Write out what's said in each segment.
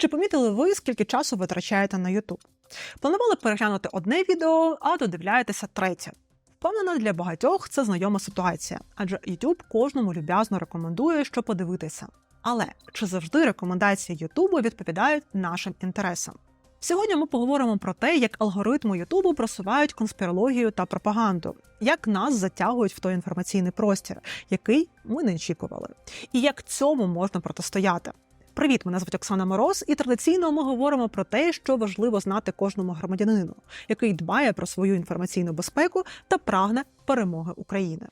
Чи помітили ви, скільки часу витрачаєте на YouTube? Планували переглянути одне відео, а додивляєтеся третє. Впевнена, для багатьох це знайома ситуація, адже YouTube кожному люб'язно рекомендує, що подивитися. Але чи завжди рекомендації YouTube відповідають нашим інтересам? Сьогодні ми поговоримо про те, як алгоритми Ютубу просувають конспірологію та пропаганду, як нас затягують в той інформаційний простір, який ми не очікували, і як цьому можна протистояти. Привіт, мене звуть Оксана Мороз, і традиційно ми говоримо про те, що важливо знати кожному громадянину, який дбає про свою інформаційну безпеку та прагне перемоги України.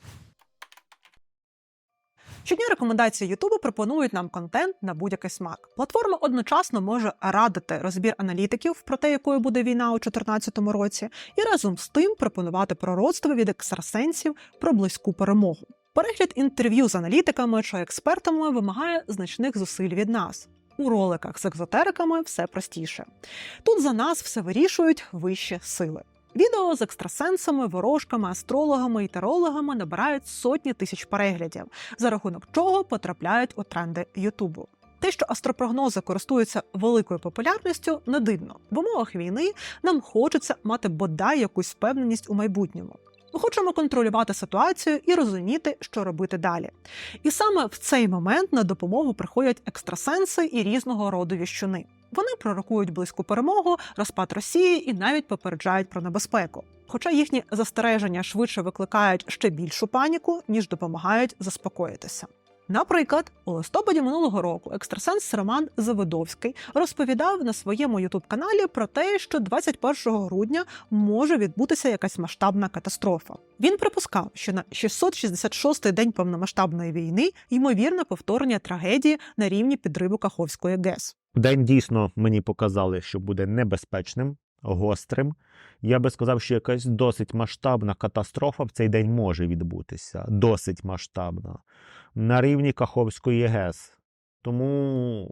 Щодня рекомендації Ютубу пропонують нам контент на будь-який смак. Платформа одночасно може радити розбір аналітиків про те, якою буде війна у 2014 році, і разом з тим пропонувати пророцтво від екстрасенсів про близьку перемогу. Перегляд інтерв'ю з аналітиками чи експертами вимагає значних зусиль від нас. У роликах з екзотериками все простіше. Тут за нас все вирішують вищі сили. Відео з екстрасенсами, ворожками, астрологами і тарологами набирають сотні тисяч переглядів, за рахунок чого потрапляють у тренди Ютубу. Те, що астропрогнози користуються великою популярністю, не дивно. В умовах війни нам хочеться мати бодай якусь впевненість у майбутньому. Ми хочемо контролювати ситуацію і розуміти, що робити далі. І саме в цей момент на допомогу приходять екстрасенси і різного роду віщуни. Вони пророкують близьку перемогу, розпад Росії і навіть попереджають про небезпеку. Хоча їхні застереження швидше викликають ще більшу паніку, ніж допомагають заспокоїтися. Наприклад, у листопаді минулого року екстрасенс Роман Заводовський розповідав на своєму ютуб-каналі про те, що 21 грудня може відбутися якась масштабна катастрофа. Він припускав, що на 666-й день повномасштабної війни ймовірне повторення трагедії на рівні підриву Каховської ГЕС. День дійсно мені показали, що буде небезпечним, гострим. Я би сказав, що якась досить масштабна катастрофа в цей день може відбутися. Досить масштабна. На рівні Каховської ГЕС. Тому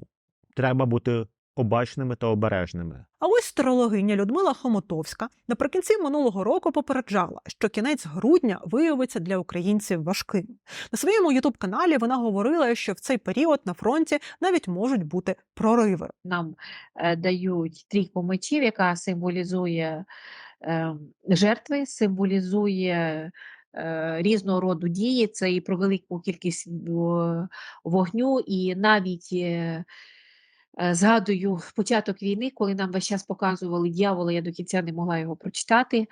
треба бути обачними та обережними. А ось старологиня Людмила Хомотовська наприкінці минулого року попереджала, що кінець грудня виявиться для українців важким. На своєму ютуб-каналі вона говорила, що в цей період на фронті навіть можуть бути прориви. нам е, дають трійку мечів, яка символізує е, жертви, символізує різного роду дії. Це і про велику кількість вогню, і навіть е, е, згадую початок війни, коли нам весь час показували дьявола, я до кінця не могла його прочитати.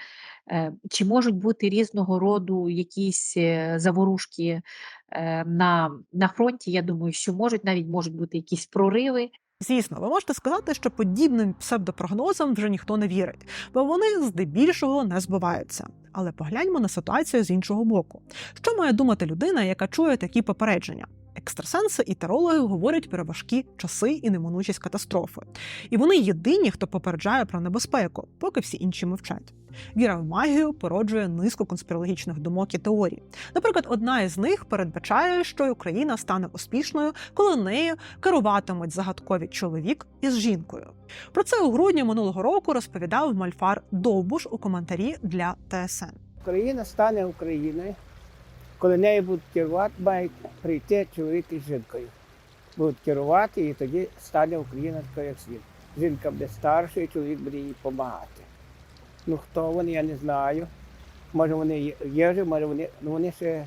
Е, Чи можуть бути різного роду якісь е, заворушки е, на, на фронті? Я думаю, що можуть, навіть можуть бути якісь прориви. Звісно, ви можете сказати, що подібним псевдопрогнозам вже ніхто не вірить, бо вони здебільшого не збиваються. Але погляньмо на ситуацію з іншого боку. Що має думати людина, яка чує такі попередження? Екстрасенси і тарологи говорять про важкі часи і неминучість катастрофи. І вони єдині, хто попереджає про небезпеку, поки всі інші мовчать. Віра в магію породжує низку конспірологічних думок і теорій. Наприклад, одна із них передбачає, що Україна стане успішною, коли нею керуватимуть загадкові чоловік із жінкою. Про це у грудні минулого року розповідав Мальфар Довбуш у коментарі для ТСН. Україна стане Україною, коли нею будуть керувати, мають прийти чоловік із жінкою. Будуть керувати, і тоді стане Україна така, як світ. Жінка буде старшою, чоловік буде їй допомагати. Ну хто вони, я не знаю. Може вони є- може вони, ну вони ще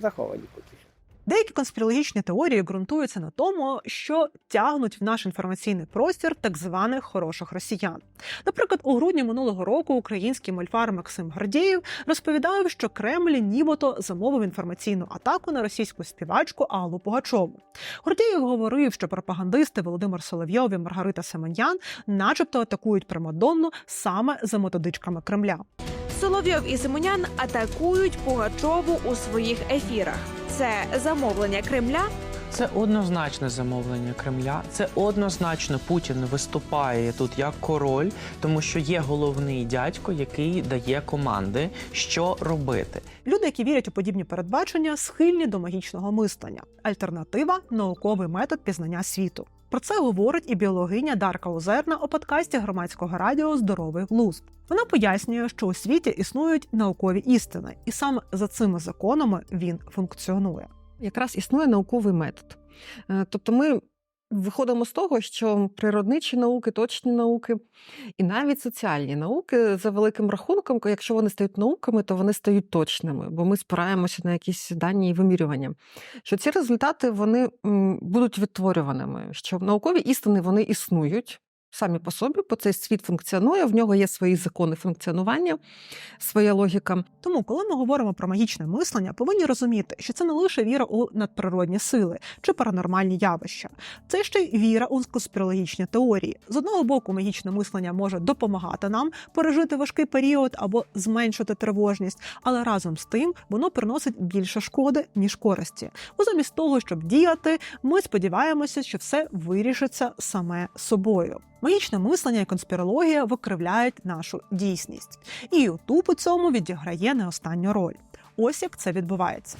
заховані що. Деякі конспірологічні теорії ґрунтуються на тому, що тягнуть в наш інформаційний простір так званих хороших росіян. Наприклад, у грудні минулого року український мольфар Максим Гордєєв розповідав, що Кремль нібито замовив інформаційну атаку на російську співачку Аллу Пугачову. Гордєєв говорив, що пропагандисти Володимир Соловйов і Маргарита Семенян, начебто, атакують Примадонну саме за методичками Кремля. Соловйов і Симонян атакують Пугачову у своїх ефірах. Це замовлення Кремля. Це однозначне замовлення Кремля. Це однозначно Путін виступає тут як король, тому що є головний дядько, який дає команди, що робити. Люди, які вірять у подібні передбачення, схильні до магічного мислення. Альтернатива науковий метод пізнання світу. Про це говорить і біологиня Дарка Озерна у подкасті громадського радіо Здоровий глузд. Вона пояснює, що у світі існують наукові істини, і саме за цими законами він функціонує. якраз існує науковий метод. Е, Тобто ми виходимо з того, що природничі науки, точні науки і навіть соціальні науки за великим рахунком, якщо вони стають науками, то вони стають точними, бо ми спираємося на якісь дані і вимірювання. Що ці результати вони будуть відтворюваними, що наукові істини вони існують. Самі по собі, бо цей світ функціонує, в нього є свої закони функціонування, своя логіка. Тому, коли ми говоримо про магічне мислення, повинні розуміти, що це не лише віра у надприродні сили чи паранормальні явища, це ще й віра у конспірологічні теорії. З одного боку, магічне мислення може допомагати нам пережити важкий період або зменшити тривожність, але разом з тим воно приносить більше шкоди ніж користі. Бо замість того, щоб діяти, ми сподіваємося, що все вирішиться саме собою. Магічне мислення і конспірологія викривляють нашу дійсність, і Ютуб у цьому відіграє не останню роль. Ось як це відбувається.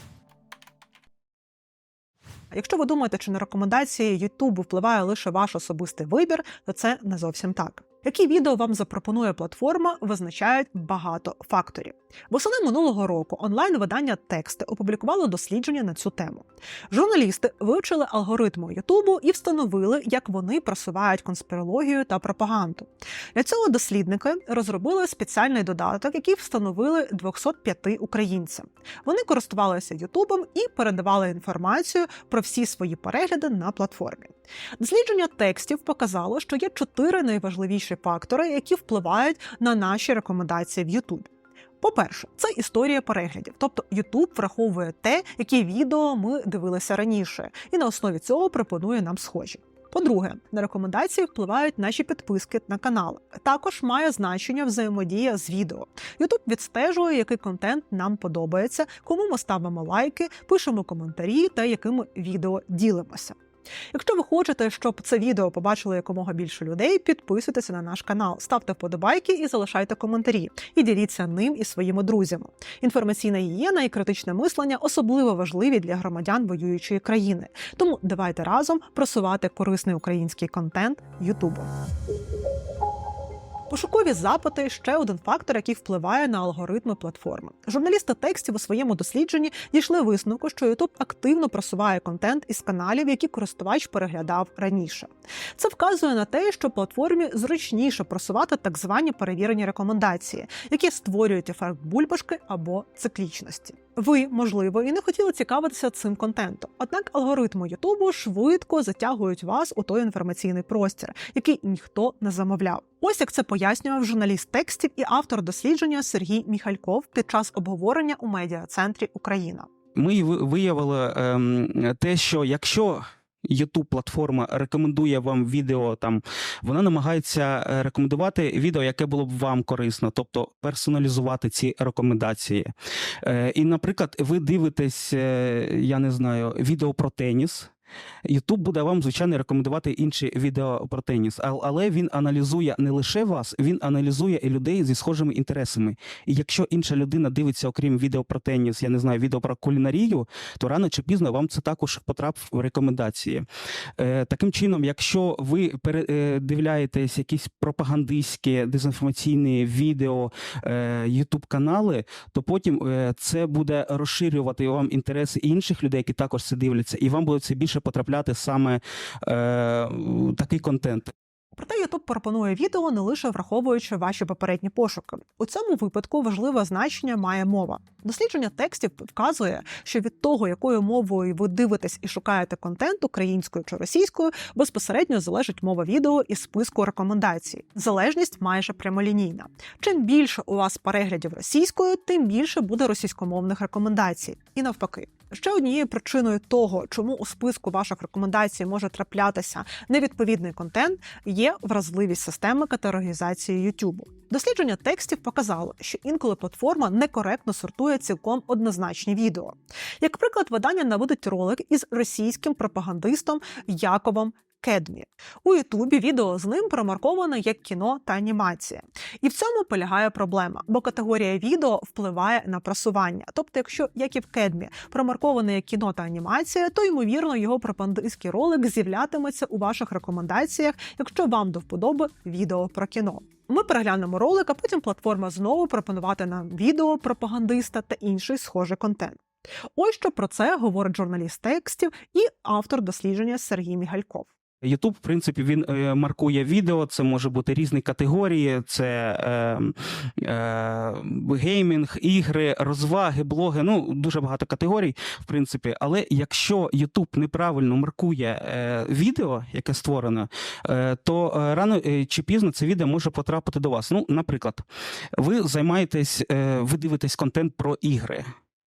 Якщо ви думаєте, чи на рекомендації Ютубу впливає лише ваш особистий вибір, то це не зовсім так. Які відео вам запропонує платформа, визначають багато факторів. Восени минулого року онлайн-видання тексти опублікувало дослідження на цю тему. Журналісти вивчили алгоритми Ютубу і встановили, як вони просувають конспірологію та пропаганду. Для цього дослідники розробили спеціальний додаток, який встановили 205 українцям. Вони користувалися Ютубом і передавали інформацію про всі свої перегляди на платформі. Дослідження текстів показало, що є чотири найважливіші фактори, які впливають на наші рекомендації в Ютубі. По-перше, це історія переглядів, тобто YouTube враховує те, які відео ми дивилися раніше, і на основі цього пропонує нам схожі. По-друге, на рекомендації впливають наші підписки на канал. Також має значення взаємодія з відео. YouTube відстежує, який контент нам подобається, кому ми ставимо лайки, пишемо коментарі та якими відео ділимося. Якщо ви хочете, щоб це відео побачило якомога більше людей, підписуйтеся на наш канал, ставте вподобайки і залишайте коментарі. І діліться ним і своїми друзями. Інформаційна гігієна і критичне мислення особливо важливі для громадян воюючої країни. Тому давайте разом просувати корисний український контент Ютубу. Пошукові запити ще один фактор, який впливає на алгоритми платформи. Журналісти текстів у своєму дослідженні дійшли висновку, що YouTube активно просуває контент із каналів, які користувач переглядав раніше. Це вказує на те, що платформі зручніше просувати так звані перевірені рекомендації, які створюють ефект бульбашки або циклічності. Ви, можливо, і не хотіли цікавитися цим контентом, однак алгоритми Ютубу швидко затягують вас у той інформаційний простір, який ніхто не замовляв. Ось як це пояснював журналіст текстів і автор дослідження Сергій Міхальков під час обговорення у медіа-центрі Україна. ми виявили ем, те, що якщо youtube платформа рекомендує вам відео, там вона намагається е, рекомендувати відео, яке було б вам корисно, тобто персоналізувати ці рекомендації. Е, і, наприклад, ви дивитесь, е, я не знаю, відео про теніс. YouTube буде вам, звичайно, рекомендувати інші відео про теніс, але він аналізує не лише вас, він аналізує і людей зі схожими інтересами. І якщо інша людина дивиться, окрім відео про теніс, я не знаю, відео про кулінарію, то рано чи пізно вам це також потрапить в рекомендації. Е, таким чином, якщо ви передивляєтесь якісь пропагандистські дезінформаційні відео е, канали, то потім е, це буде розширювати вам інтереси інших людей, які також це дивляться, і вам буде це більше потрапляти саме е, такий контент. Проте YouTube пропонує відео не лише враховуючи ваші попередні пошуки. У цьому випадку важливе значення має мова. Дослідження текстів вказує, що від того, якою мовою ви дивитесь і шукаєте контент українською чи російською, безпосередньо залежить мова відео із списку рекомендацій. Залежність майже прямолінійна. Чим більше у вас переглядів російською, тим більше буде російськомовних рекомендацій. І навпаки. Ще однією причиною того, чому у списку ваших рекомендацій може траплятися невідповідний контент, є вразливість системи категоризації YouTube. Дослідження текстів показало, що інколи платформа некоректно сортує цілком однозначні відео. Як приклад, видання наводить ролик із російським пропагандистом Яковом Кедмі. У Ютубі відео з ним промарковано як кіно та анімація. І в цьому полягає проблема, бо категорія відео впливає на просування. Тобто, якщо як і в Кедмі промарковане як кіно та анімація, то ймовірно його пропагандистський ролик з'являтиметься у ваших рекомендаціях, якщо вам до вподоби відео про кіно. Ми переглянемо ролик, а потім платформа знову пропонувати нам відео пропагандиста та інший схожий контент. Ось що про це говорить журналіст текстів і автор дослідження Сергій Мігальков. YouTube, в принципі, він е, маркує відео. Це може бути різні категорії: це е, е, геймінг, ігри, розваги, блоги. Ну дуже багато категорій, в принципі. Але якщо YouTube неправильно маркує е, відео, яке створено, е, то е, рано е, чи пізно це відео може потрапити до вас. Ну, наприклад, ви займаєтесь, е, ви дивитесь контент про ігри.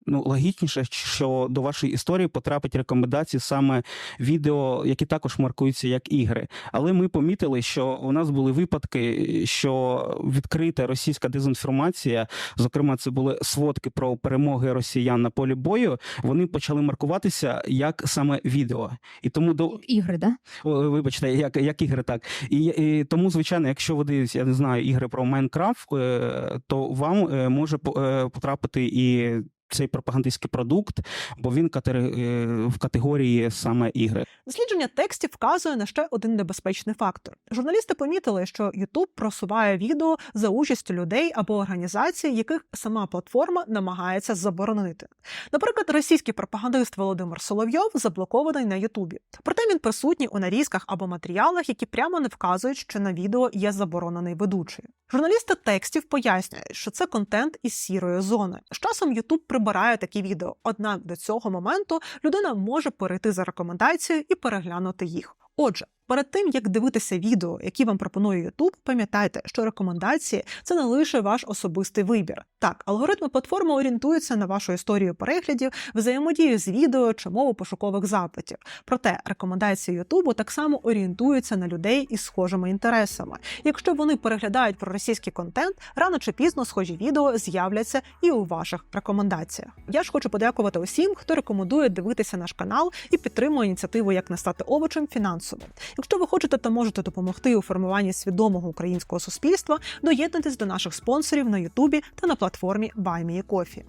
Ну, логічніше, що до вашої історії потрапить рекомендації саме відео, які також маркуються як ігри. Але ми помітили, що у нас були випадки, що відкрита російська дезінформація, зокрема, це були сводки про перемоги росіян на полі бою. Вони почали маркуватися як саме відео. І тому до Ігри, да? О, вибачте, як, як ігри, так. І, і тому, звичайно, якщо ви дивитесь, я не знаю, ігри про Майнкрафт, е, то вам е, може е, потрапити і цей пропагандистський продукт, бо він е, в категорії саме ігри. Дослідження текстів вказує на ще один небезпечний фактор. Журналісти помітили, що YouTube просуває відео за участю людей або організацій, яких сама платформа намагається заборонити. Наприклад, російський пропагандист Володимир Соловйов заблокований на Ютубі. Проте він присутній у нарізках або матеріалах, які прямо не вказують, що на відео є заборонений ведучий. Журналісти текстів пояснюють, що це контент із сірої зони. З часом YouTube прибирає такі відео. Однак до цього моменту людина може перейти за рекомендацією і переглянути їх. Отже, перед тим як дивитися відео, які вам пропонує YouTube, пам'ятайте, що рекомендації це не лише ваш особистий вибір. Так, алгоритми платформи орієнтуються на вашу історію переглядів, взаємодію з відео чи мову пошукових запитів. Проте рекомендації YouTube так само орієнтуються на людей із схожими інтересами. Якщо вони переглядають проросійський контент, рано чи пізно схожі відео з'являться і у ваших рекомендаціях. Я ж хочу подякувати усім, хто рекомендує дивитися наш канал і підтримує ініціативу як не стати овочем фінансово. Якщо ви хочете та можете допомогти у формуванні свідомого українського суспільства, доєднуйтесь до наших спонсорів на Ютубі та на платформі BuyMeACoffee.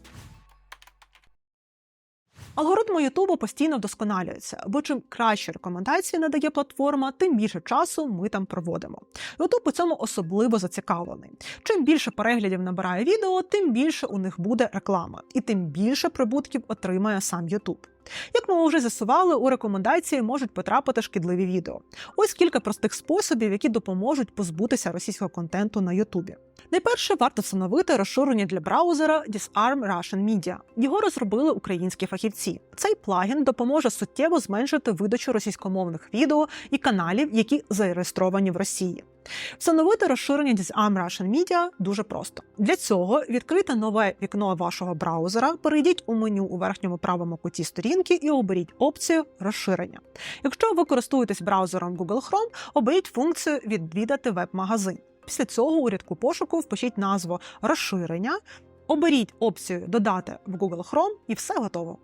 Алгоритми Ютубу постійно вдосконалюються, бо чим кращі рекомендації надає платформа, тим більше часу ми там проводимо. Ютуб у цьому особливо зацікавлений. Чим більше переглядів набирає відео, тим більше у них буде реклами, і тим більше прибутків отримає сам Ютуб. Як ми вже з'ясували, у рекомендації можуть потрапити шкідливі відео. Ось кілька простих способів, які допоможуть позбутися російського контенту на Ютубі. Найперше варто встановити розширення для браузера Disarm Russian Media. Його розробили українські фахівці. Цей плагін допоможе суттєво зменшити видачу російськомовних відео і каналів, які зареєстровані в Росії. Встановити розширення Disarm Russian Media дуже просто. Для цього відкрите нове вікно вашого браузера, перейдіть у меню у верхньому правому куті сторінки і оберіть опцію розширення. Якщо ви користуєтесь браузером Google Chrome, оберіть функцію відвідати веб-магазин. Після цього у рядку пошуку впишіть назву розширення, оберіть опцію Додати в Google Chrome і все готово.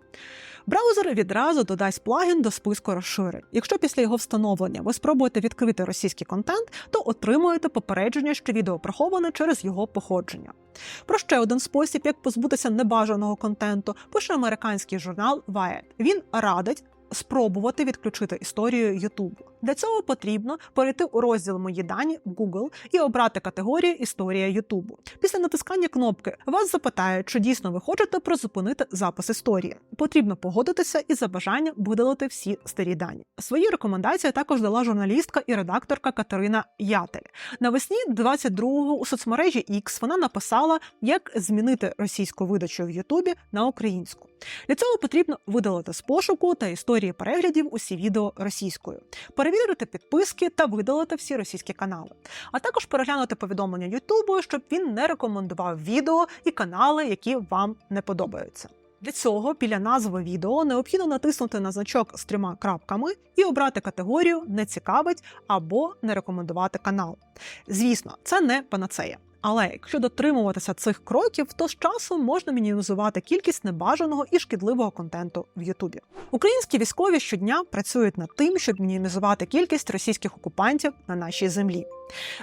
Браузер відразу додасть плагін до списку розширень. Якщо після його встановлення ви спробуєте відкрити російський контент, то отримуєте попередження, що відео приховане через його походження. Про ще один спосіб, як позбутися небажаного контенту, пише американський журнал Wired. Він радить спробувати відключити історію Ютубу. Для цього потрібно перейти у розділ Мої дані в Google і обрати категорію Історія Ютубу. Після натискання кнопки вас запитають, чи дійсно ви хочете призупинити запис історії. Потрібно погодитися і за бажанням видалити всі старі дані. Свої рекомендації також дала журналістка і редакторка Катерина Ятель. Навесні 22-го у соцмережі X вона написала, як змінити російську видачу в Ютубі на українську. Для цього потрібно видалити з пошуку та історії переглядів усі відео російською, перевірити підписки та видалити всі російські канали, а також переглянути повідомлення Ютубу, щоб він не рекомендував відео і канали, які вам не подобаються. Для цього біля назви відео необхідно натиснути на значок з трьома крапками і обрати категорію Не цікавить або не рекомендувати канал. Звісно, це не панацея. Але якщо дотримуватися цих кроків, то з часом можна мінімізувати кількість небажаного і шкідливого контенту в Ютубі. Українські військові щодня працюють над тим, щоб мінімізувати кількість російських окупантів на нашій землі.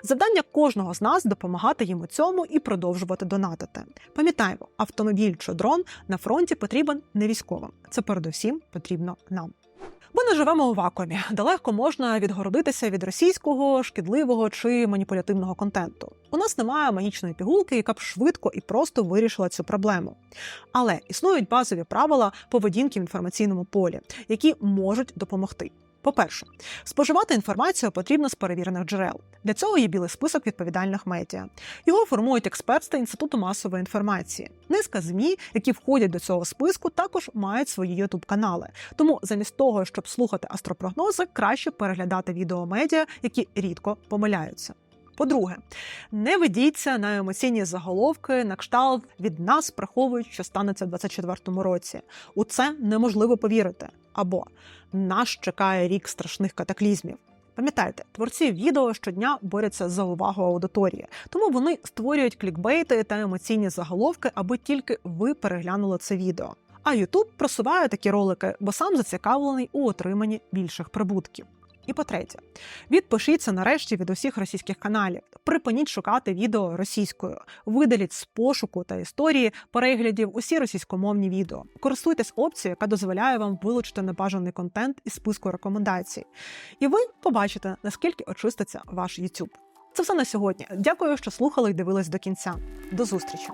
Завдання кожного з нас допомагати їм у цьому і продовжувати донатити. Пам'ятаємо, автомобіль чи дрон на фронті потрібен не військовим. Це передусім потрібно нам. Ми не живемо у вакуумі, де легко можна відгородитися від російського, шкідливого чи маніпулятивного контенту. У нас немає магічної пігулки, яка б швидко і просто вирішила цю проблему. Але існують базові правила поведінки в інформаційному полі, які можуть допомогти. По-перше, споживати інформацію потрібно з перевірених джерел. Для цього є білий список відповідальних медіа. Його формують експерти Інституту масової інформації. Низка ЗМІ, які входять до цього списку, також мають свої ютуб канали. Тому замість того, щоб слухати астропрогнози, краще переглядати відеомедіа, які рідко помиляються. По-друге, не ведіться на емоційні заголовки на кшталт від нас приховують, що станеться в 2024 році. У це неможливо повірити. Або нас чекає рік страшних катаклізмів. Пам'ятайте, творці відео щодня борються за увагу аудиторії, тому вони створюють клікбейти та емоційні заголовки, аби тільки ви переглянули це відео. А YouTube просуває такі ролики, бо сам зацікавлений у отриманні більших прибутків. І по-третє, відпишіться нарешті від усіх російських каналів. Припиніть шукати відео російською, видаліть з пошуку та історії переглядів усі російськомовні відео. Користуйтесь опцією, яка дозволяє вам вилучити небажаний контент із списку рекомендацій. І ви побачите, наскільки очиститься ваш YouTube. Це все на сьогодні. Дякую, що слухали і дивились до кінця. До зустрічі!